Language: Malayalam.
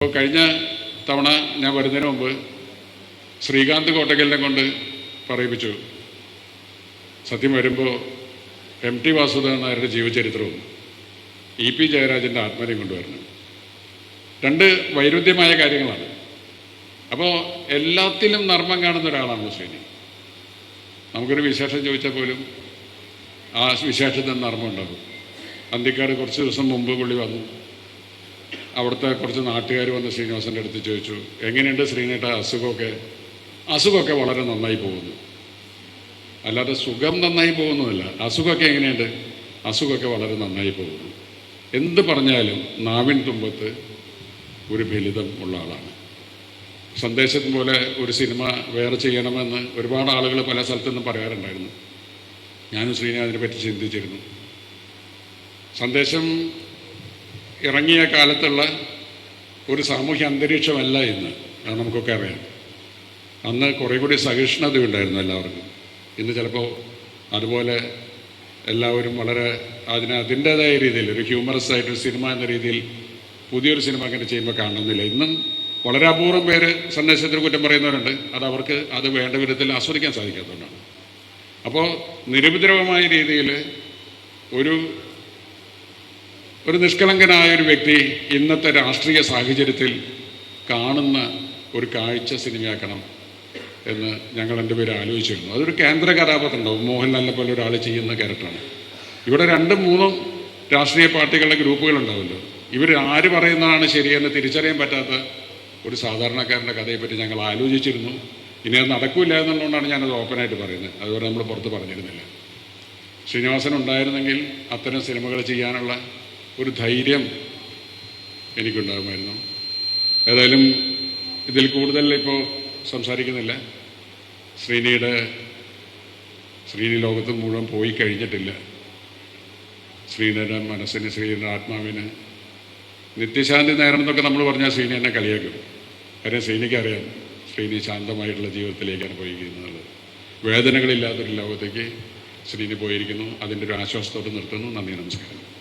അപ്പോൾ കഴിഞ്ഞ തവണ ഞാൻ വരുന്നതിന് മുമ്പ് ശ്രീകാന്ത് കോട്ടക്കലിനെ കൊണ്ട് പറയിപ്പിച്ചു. സത്യം വരുമ്പോൾ എം ടി വാസുദേവൻ നായരുടെ ജീവചരിത്രവും ഇ പി ജയരാജന്റെ ആത്മഹത്യം കൊണ്ടുവരണം രണ്ട് വൈരുദ്ധ്യമായ കാര്യങ്ങളാണ്. അപ്പോൾ എല്ലാത്തിലും നർമ്മം കാണുന്ന ഒരാളാണ് മുസ്ലിനി. നമുക്കൊരു വിശേഷം ചോദിച്ചാൽ പോലും ആ വിശേഷത്തിന് നർമ്മം ഉണ്ടാകും. അന്തിക്കാട് കുറച്ച് ദിവസം മുമ്പ് പുള്ളി വന്നു. അവിടുത്തെ കുറച്ച് നാട്ടുകാർ വന്ന് ശ്രീനിവാസന്റെ അടുത്ത് ചോദിച്ചു എങ്ങനെയുണ്ട് ശ്രീനേട്ട അസുഖമൊക്കെ? അസുഖമൊക്കെ വളരെ നന്നായി പോകുന്നു. അല്ലാതെ സുഖം നന്നായി പോകുന്നതല്ല അസുഖമൊക്കെ എങ്ങനെയുണ്ട്? അസുഖമൊക്കെ വളരെ നന്നായി പോകുന്നു. എന്ത് പറഞ്ഞാലും നാവിൻ തുമ്പത്ത് ഒരു ഫലിതം ഉള്ള ആളാണ്. സന്ദേശം പോലെ ഒരു സിനിമ വേറെ ചെയ്യണമെന്ന് ഒരുപാട് ആളുകൾ പല സ്ഥലത്തു നിന്നും പറയാറുണ്ടായിരുന്നു. ഞാനും ശ്രീനാഥിനെ പറ്റി ചിന്തിച്ചിരുന്നു. സന്ദേശം ഇറങ്ങിയ കാലത്തുള്ള ഒരു സാമൂഹ്യ അന്തരീക്ഷമല്ല ഇന്ന്. അത് നമുക്കൊക്കെ അറിയാം. അന്ന് കുറേ കൂടി സഹിഷ്ണുത ഉണ്ടായിരുന്നു എല്ലാവർക്കും. ഇന്ന് ചിലപ്പോൾ അതുപോലെ എല്ലാവരും വളരെ അതിന് അതിന്റേതായ രീതിയിൽ ഒരു ഹ്യൂമറസ് ആയിട്ടൊരു സിനിമ എന്ന രീതിയിൽ പുതിയൊരു സിനിമ അങ്ങനെ ചെയ്യുമ്പോൾ കാണുന്നില്ല. ഇന്നും വളരെ അപൂർവം പേര് സന്ദേശത്തിന് കുറ്റം പറയുന്നവരുണ്ട്. അത് അവർക്ക് അത് വേണ്ട വിധത്തിൽ ആസ്വദിക്കാൻ സാധിക്കാത്തതുകൊണ്ടാണ്. അപ്പോൾ നിരുപദ്രവമായ രീതിയിൽ ഒരു ഒരു നിഷ്കളങ്കനായ ഒരു വ്യക്തി ഇന്നത്തെ രാഷ്ട്രീയ സാഹചര്യത്തിൽ കാണുന്ന ഒരു കാഴ്ച സിനിമയാക്കണം എന്ന് ഞങ്ങൾ എന്റെ പേര് ആലോചിച്ചിരുന്നു. അതൊരു കേന്ദ്ര കഥാപാത്രമുണ്ടാവും. മോഹൻലാലിനെ പോലെ ഒരാൾ ചെയ്യുന്ന ക്യാരക്ടറാണ്. ഇവിടെ രണ്ടും മൂന്നും രാഷ്ട്രീയ പാർട്ടികളുടെ ഗ്രൂപ്പുകളുണ്ടാവുമല്ലോ ഇവർ ആര് പറയുന്നതാണ് ശരിയെന്ന് തിരിച്ചറിയാൻ പറ്റാത്ത ഒരു സാധാരണക്കാരന്റെ കഥയെപ്പറ്റി ഞങ്ങൾ ആലോചിച്ചിരുന്നു. ഇനി അത് നടക്കില്ല എന്നുള്ളതുകൊണ്ടാണ് ഞാനത് ഓപ്പണായിട്ട് പറയുന്നത്. അതുപോലെ നമ്മൾ പുറത്ത് പറഞ്ഞിരുന്നില്ല. ശ്രീനിവാസൻ ഉണ്ടായിരുന്നെങ്കിൽ അത്തരം സിനിമകൾ ചെയ്യാനുള്ള ഒരു ധൈര്യം എനിക്കുണ്ടാകുമായിരുന്നു. ഏതായാലും ഇതിൽ കൂടുതൽ ഇപ്പോൾ സംസാരിക്കുന്നില്ല. ശ്രീനിയുടെ ശ്രീനി ലോകത്ത് മുഴുവൻ പോയി കഴിഞ്ഞിട്ടില്ല. ശ്രീനിയുടെ മനസ്സിന് ശ്രീനിയുടെ ആത്മാവിന് നിത്യശാന്തി നേരം എന്നൊക്കെ നമ്മൾ പറഞ്ഞാൽ ശ്രീനി എന്നെ കളിയാക്കും. കാര്യം ശ്രീനിക്ക് അറിയാം ശ്രീനി ശാന്തമായിട്ടുള്ള ജീവിതത്തിലേക്കാണ് പോയിരിക്കുന്നത്. വേദനകളില്ലാത്തൊരു ലോകത്തേക്ക് ശ്രീനി പോയിരിക്കുന്നു. അതിന്റെ ഒരു ആശ്വാസത്തോടെ നിർത്തുന്നു. നന്ദി നമസ്കാരം.